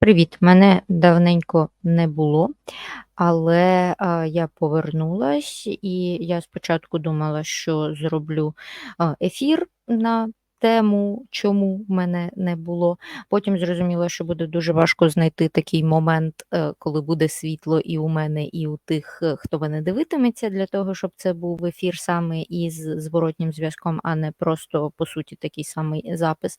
Привіт, мене давненько не було, але, а, я повернулась, і я спочатку думала, що зроблю, а, ефір на тему, чому мене не було. Потім зрозуміла, що буде дуже важко знайти такий момент, е, коли буде світло і у мене, і у тих, е, хто мене дивитиметься, для того, щоб це був ефір саме із зворотнім зв'язком, а не просто, по суті, такий самий запис.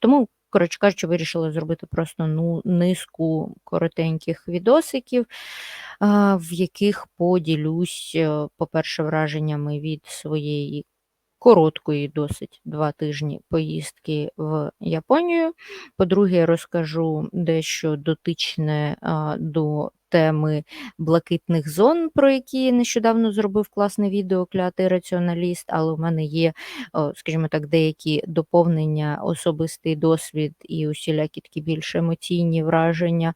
Тому Коротше кажучи, вирішила зробити просто ну, низку коротеньких відосиків, в яких поділюсь, е, по-перше, враженнями від своєї короткої, досить два тижні поїздки в Японію. По-друге, розкажу дещо дотичне до теми блакитних зон, про які нещодавно зробив класне відео Клятий раціоналіст, але в мене є, скажімо так, деякі доповнення, особистий досвід і усілякі такі більш емоційні враження.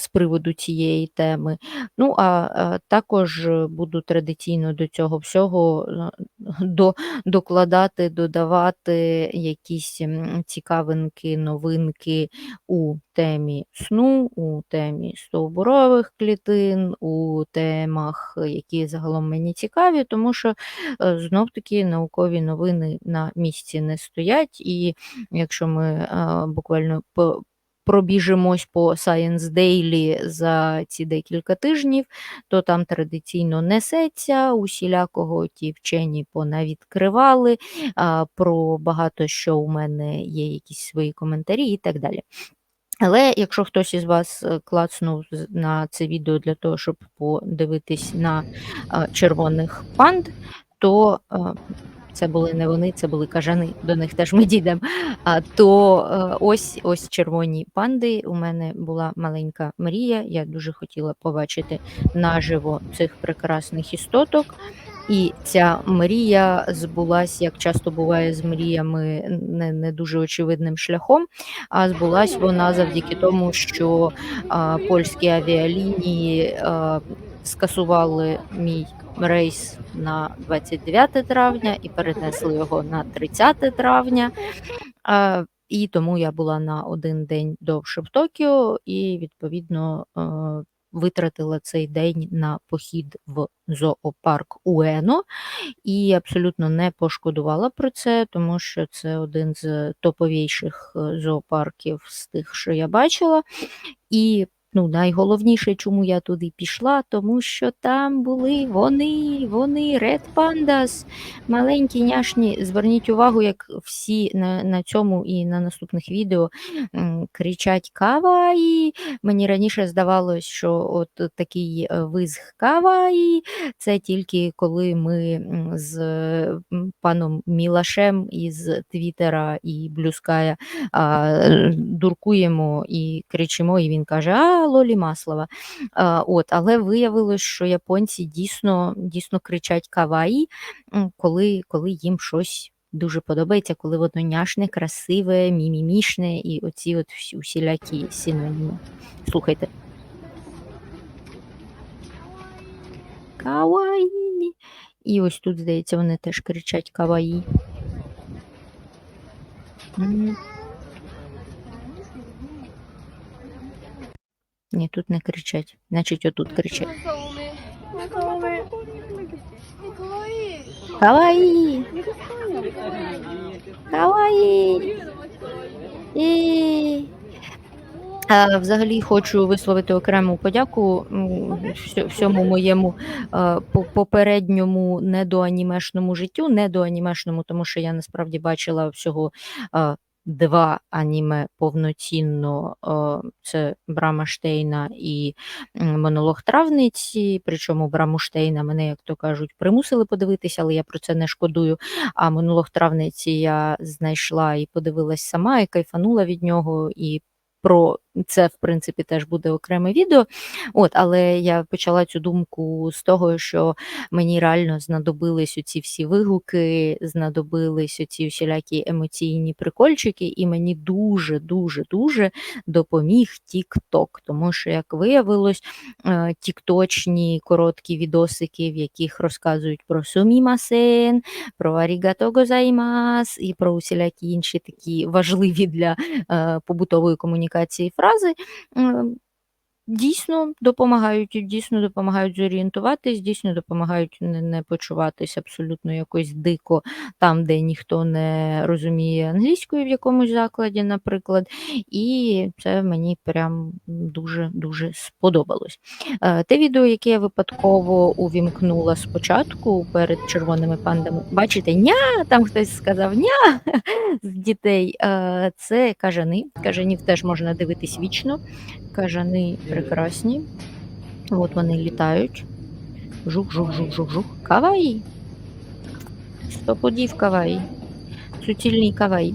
З приводу цієї теми. Ну, а, також буду традиційно до цього всього е, до, докладати, додавати якісь цікавинки, новинки у темі сну, у темі стовбурових клітин, у темах, які загалом мені цікаві, тому що е, знов-таки наукові новини на місці не стоять, і якщо ми е, буквально пробіжимось по Science Daily за ці декілька тижнів, то там традиційно несеться усілякого ті вчені понавідкривали, про багато що у мене є якісь свої коментарі і так далі. Але якщо хтось із вас е, клацнув на це відео для того, щоб подивитись на а, червоних панд, то а, це були не вони, це були кажани, до них теж ми дійдемо. То е, ось ось червоні панди. У мене була маленька мрія. Я дуже хотіла побачити наживо цих прекрасних істоток. І ця мрія збулась, як часто буває з мріями, не, не дуже очевидним шляхом. А збулась вона завдяки тому, що а, польські авіалінії а, скасували мій рейс на 29 травня і перенесли його на 30 травня. І тому я була на один день довше в Токіо, і відповідно е, витратила цей день на похід в зоопарк Уено і абсолютно не пошкодувала про це, тому що це один з топовіших е, зоопарків з тих, що я бачила. І ну, найголовніше, чому я туди пішла, тому що там були вони, вони, Red Pandas, маленькі няшні. Зверніть увагу, як всі на, на цьому і на наступних відео кричать каваї. Мені раніше здавалось, що от такий е, визг каваї це тільки коли ми з паном Мілашем із Твіттера і Блюская дуркуємо і кричимо, і він каже: А, Лолі Маслова. От, Але виявилось, що японці дійсно дійсно кричать каваї, коли, коли їм щось. Дуже подобається, коли воно няшне, красиве, мімімішне і оці от усілякі синоніми. Слухайте. Каваї. І ось тут, здається, вони теж кричать каваї. Ні, тут не кричать. Значить, отут кричать. Каваї! Каваї! І... Взагалі хочу висловити окрему подяку всьому моєму попередньому недоанімешному життю, недоанімешному, тому що я насправді бачила всього два аніме повноцінно. е, Це Брама Штейна і монолог травниці. Причому Браму Штейна мене, як то кажуть, примусили подивитися, але я про це не шкодую. А монолог травниці я знайшла і подивилась сама, і кайфанула від нього. і про це, в принципі, теж буде окреме відео. От, але я почала цю думку з того, що мені реально знадобились оці всі вигуки, знадобились оці всілякі емоційні прикольчики, і мені дуже, дуже, дуже допоміг TikTok. Тому що, як виявилось, е, тікточні короткі відосики, в яких розказують про сумімасен, про арігато гозаймас і про усілякі інші такі важливі для е, побутової комунікації фрази. Дійсно допомагають, дійсно допомагають зорієнтуватись, дійсно допомагають не, не почуватись абсолютно якось дико там, де ніхто не розуміє англійської в якомусь закладі, наприклад. І це мені прям дуже-дуже сподобалось. Е, Те відео, яке я випадково увімкнула спочатку перед червоними пандами, бачите, ня, там хтось сказав ня з дітей. Е, Це кажани. Кажанів теж можна дивитись вічно. Кажани прекрасні. От вони літають. Жух-жух-жух-жух-жух. Каваї. Стопудів каваї. Суцільний каваї.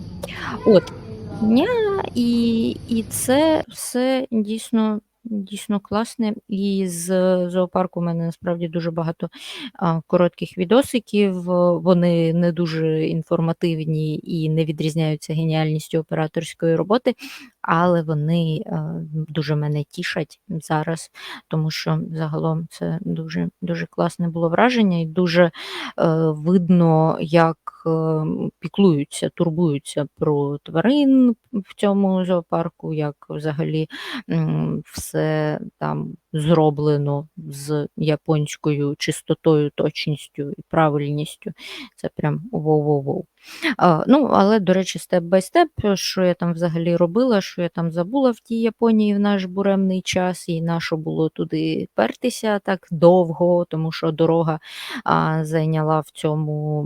От. Ня, і, і це все дійсно. Дійсно класне, і з зоопарку у мене насправді дуже багато а, коротких відосиків. Вони не дуже інформативні і не відрізняються геніальністю операторської роботи, але вони е, дуже мене тішать зараз, тому що загалом це дуже, дуже класне було враження, і дуже е, видно, як е, піклуються, турбуються про тварин в цьому зоопарку, як взагалі все там зроблено з японською чистотою, точністю і правильністю. Це прям воу-воу-воу. Ну, але, до речі, степ бай степ, що я там взагалі робила, що я там забула в тій Японії в наш буремний час, і нащо було туди пертися так довго, тому що дорога а, зайняла в цьому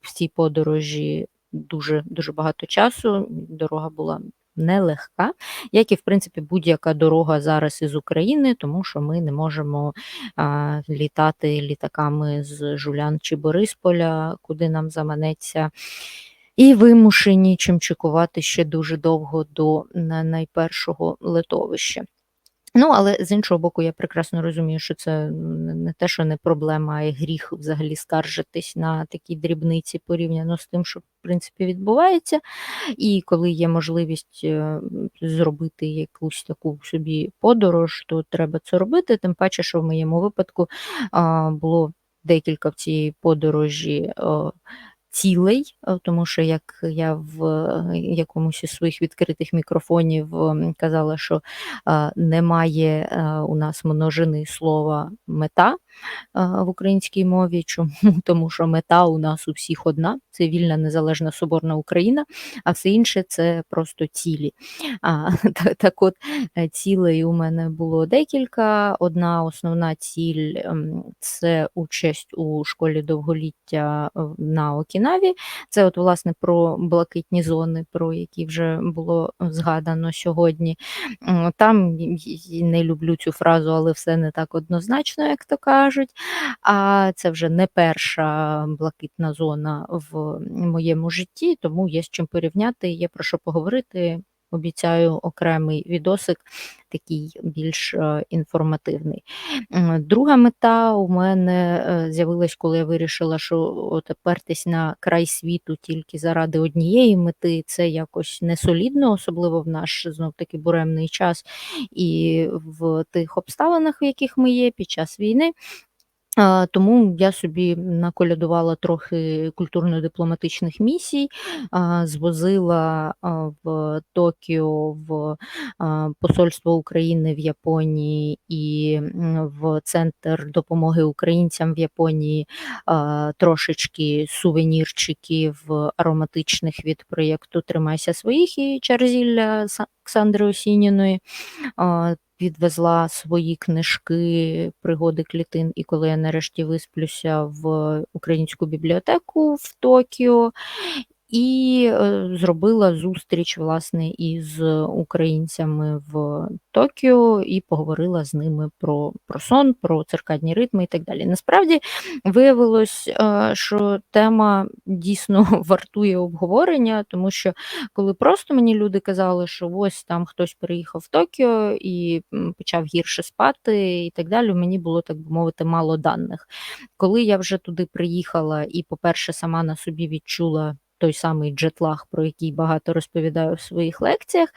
в цій подорожі дуже, дуже багато часу. Дорога була нелегка, як і в принципі будь-яка дорога зараз із України, тому що ми не можемо а, літати літаками з Жулян чи Борисполя, куди нам заманеться. І вимушені чимчикувати ще дуже довго до найпершого литовища. Ну, але з іншого боку, я прекрасно розумію, що це не те, що не проблема, а й гріх взагалі скаржитись на такі дрібниці порівняно з тим, що в принципі відбувається. І коли є можливість е, зробити якусь таку собі подорож, то треба це робити. Тим паче, що в моєму випадку було декілька в цій подорожі. Цілей, е, тому що як я в е, якомусь із своїх відкритих мікрофонів казала, що е, немає у нас множини слова мета в українській мові. Чому? Тому що мета у нас у всіх одна, це вільна незалежна соборна Україна, а все інше це просто цілі. А, та- так от цілей у мене було декілька. Одна основна ціль це участь у школі довголіття на Окінаві. Це, от, власне, про блакитні зони, про які вже було згадано сьогодні. Там не люблю цю фразу, але все не так однозначно, як то кажуть. А це вже не перша блакитна зона в моєму житті, тому є з чим порівняти, є про що поговорити. Обіцяю окремий відосик, такий більш е, інформативний. Друга мета у мене е, з'явилась, коли я вирішила, що от на край світу тільки заради однієї мети, це якось не солідно, особливо в наш знов таки буремний час і в тих обставинах, в яких ми є під час війни. Тому я собі наколядувала трохи культурно-дипломатичних місій, звозила в Токіо в Посольство України в Японії і в Центр допомоги українцям в Японії трошечки сувенірчиків ароматичних від проєкту Тримайся своїх і Чарзілля Са- Ксандри Осініної відвезла свої книжки Пригоди клітин, і коли я нарешті висплюся в українську бібліотеку в Токіо. І, е, зробила зустріч, власне, із українцями в Токіо і поговорила з ними про про сон, про циркадні ритми і так далі. Насправді виявилось, е, що тема дійсно вартує обговорення, тому що коли просто мені люди казали, що ось там хтось переїхав в Токіо і, почав гірше спати і так далі, мені було, так би мовити, мало даних. Коли я вже туди приїхала і, по-перше, сама на собі відчула той самий джетлаг, про який багато розповідаю в своїх лекціях,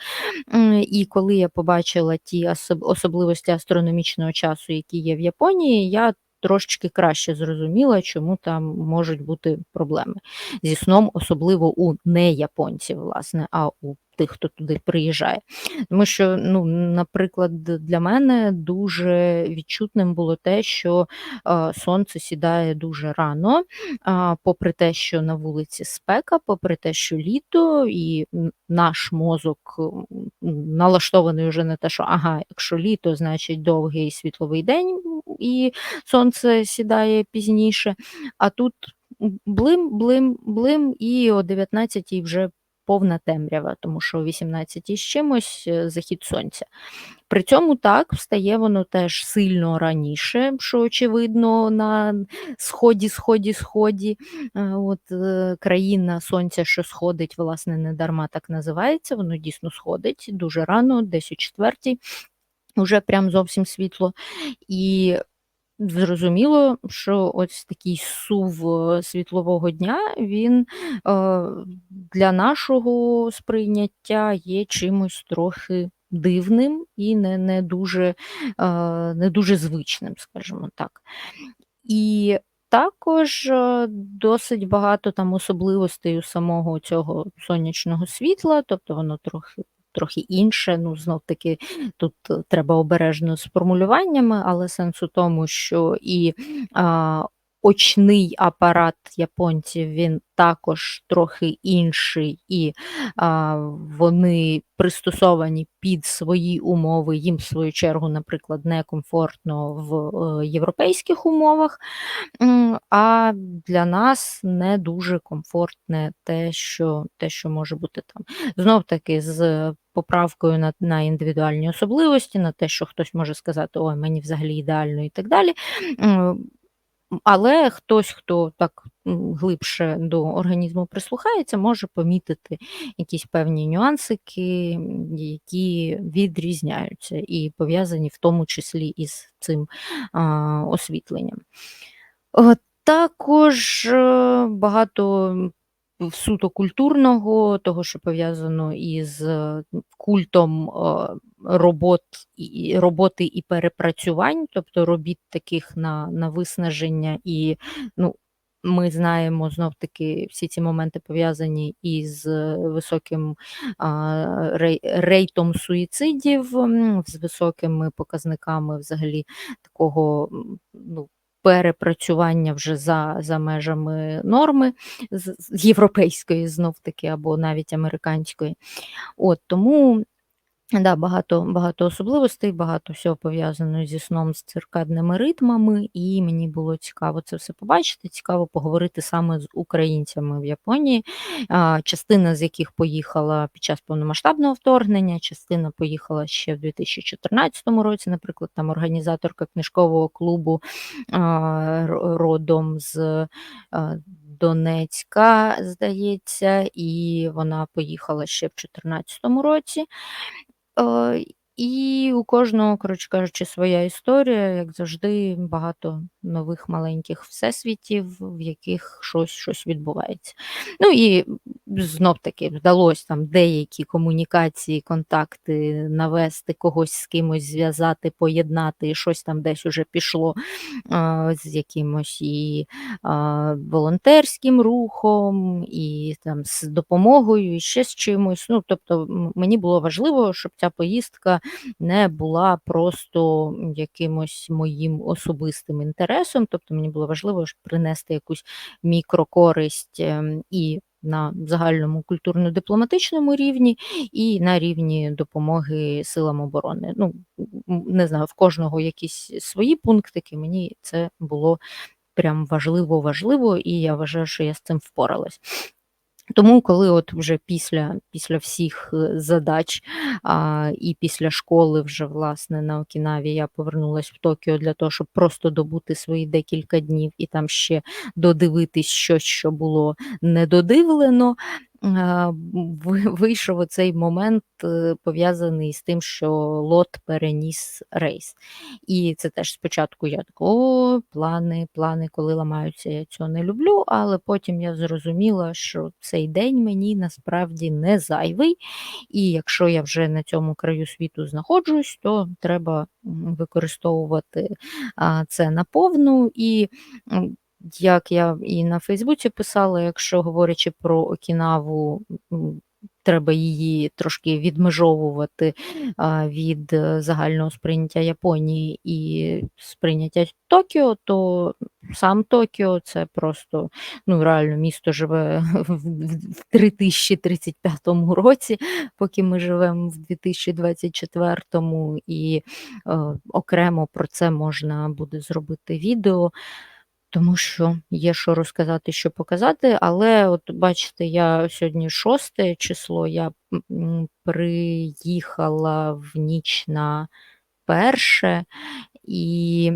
і коли я побачила ті особ особливості астрономічного часу, які є в Японії, я трошечки краще зрозуміла, чому там можуть бути проблеми зі сном, особливо у неяпонців, власне, а у тих, хто туди приїжджає. Тому що, ну, наприклад, для мене дуже відчутним було те, що, сонце сідає дуже рано, попри те, що на вулиці спека, попри те, що літо, і наш мозок, налаштований уже на те, що ага, якщо літо, значить довгий світловий день, і сонце сідає пізніше. А тут блим, блим, блим, і о 19:00 вже повна темрява, тому що о 18:00 з чимось, е, захід сонця. При цьому так, встає воно теж сильно раніше, що очевидно на сході, сході, сході. Е, от, е, країна сонця, що сходить, власне, недарма так називається, воно дійсно сходить дуже рано, десь о 4:00 уже прям зовсім світло. І зрозуміло, що ось такий сув, е, світлового дня, він, е, для нашого сприйняття є чимось трохи дивним і не не дуже, е, не дуже звичним, скажімо так. І також, досить багато там особливостей у самого цього сонячного світла, тобто воно трохи трохи інше. Ну, знов-таки, тут треба обережно з формулюваннями, але сенс у тому, що і, а, очний апарат японців, він також трохи інший, і, а, вони пристосовані під свої умови. Їм, в свою чергу, наприклад, некомфортно в, е, європейських умовах, а для нас не дуже комфортне те, що те, що може бути там. Знов-таки з поправкою на на індивідуальні особливості, на те, що хтось може сказати: "Ой, мені взагалі ідеально" і так далі. Але хтось, хто так, глибше до організму прислухається, може помітити якісь певні нюансики, які відрізняються і пов'язані в тому числі із цим, а, освітленням. Також, е, багато суто культурного, того, що пов'язано із культом, е, робот роботи і перепрацювань, тобто робіт таких на на виснаження. І, ну, ми знаємо знов-таки всі ці моменти пов'язані із високим, рейтом суїцидів, з високими показниками взагалі такого, ну, перепрацювання вже за за межами норми з з європейської знов-таки або навіть американської. От тому Да, багато багато особливостей, багато всього пов'язано зі сном, з циркадними ритмами, і мені було цікаво це все побачити, цікаво поговорити саме з українцями в Японії, частина з яких поїхала під час повномасштабного вторгнення, частина поїхала ще в 2014 році, наприклад, там організаторка книжкового клубу родом з Донецька, здається, і вона поїхала ще в 2014 році. Е, і у кожного, коротше кажучи, своя історія, як завжди, багато нових маленьких всесвітів, в яких щось щось відбувається. Ну і знов-таки вдалося там деякі комунікації, контакти навести, когось з кимось зв'язати, поєднати, і щось там десь уже пішло а, з якимось і а, волонтерським рухом, і там з допомогою, і ще з чимось. Ну, Тобто мені було важливо, щоб ця поїздка не була просто якимось моїм особистим інтересом. Тобто мені було важливо принести якусь мікрокористь ем, і на загальному культурно-дипломатичному рівні, і на рівні допомоги силам оборони. Ну, не знаю, в кожного якісь свої пунктики. Мені це було прям важливо-важливо, і я вважаю, що я з цим впоралась. Тому, коли от вже після після всіх, е, задач, а, і після школи вже, власне, на Окінаві я повернулась в Токіо для того, щоб просто добути свої декілька днів і там ще додивитись щось, що було недодивлено, вийшов оцей момент, е, пов'язаний з тим, що лот переніс рейс. І це теж спочатку я така: "О, плани, плани, коли ламаються, я цього не люблю", але потім я зрозуміла, що цей день мені насправді не зайвий, і якщо я вже на цьому краю світу знаходжусь, то треба, використовувати, це наповну. І, як я і на Фейсбуці писала, якщо говорячи про Окінаву, треба її трошки відмежовувати, від загального сприйняття Японії і сприйняття Токіо, то сам Токіо це просто, ну, реально місто живе в 3035 році, поки ми живемо в 2024, і, е, окремо про це можна буде зробити відео, тому що є що розказати, що показати. Але от бачите, я сьогодні 6 число, я, приїхала в ніч на 1, і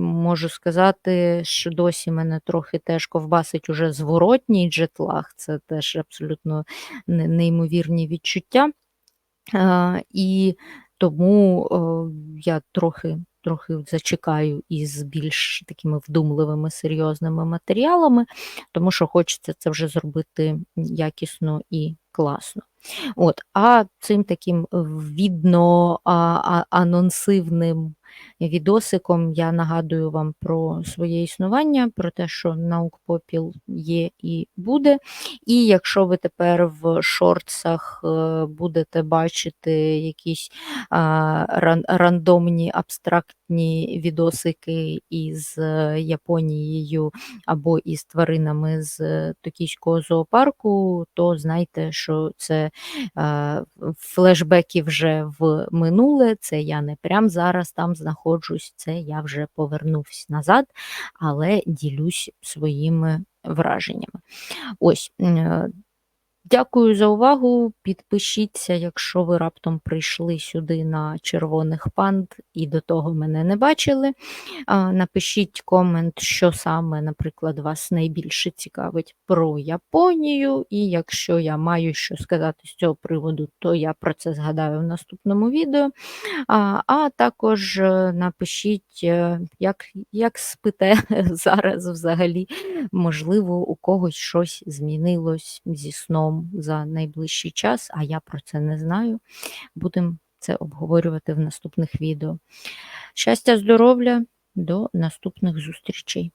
можу сказати, що досі мене трохи теж ковбасить уже зворотній джетлаг, це теж абсолютно неймовірні відчуття. І тому, я трохи трохи зачекаю із більш такими вдумливими, серйозними матеріалами, тому що хочеться це вже зробити якісно і класно. От, а цим таким відно анонсивним відосиком я нагадую вам про своє існування, про те, що "Наукпопіл" є і буде. І якщо ви тепер в шортсах, е, будете бачити якісь, рандомні абстрактні відосики із Японією або із тваринами з токійського зоопарку, то знайте, що це, флешбеки вже в минуле, це я не прям зараз там знаходжусь, це я вже повернувся назад, але ділюсь своїми враженнями. Ось, е, дякую за увагу. Підпишіться, якщо ви раптом прийшли сюди на "Червоних панд" і до того мене не бачили. Напишіть комент, що саме, наприклад, вас найбільше цікавить про Японію, і якщо я маю що сказати з цього приводу, то я про це згадаю в наступному відео. А, а також напишіть, е, як як спите зараз взагалі. Можливо, у когось щось змінилось зі сном за найближчий час, а я про це не знаю. Будемо це обговорювати в наступних відео. Щастя, здоров'я, до наступних зустрічей!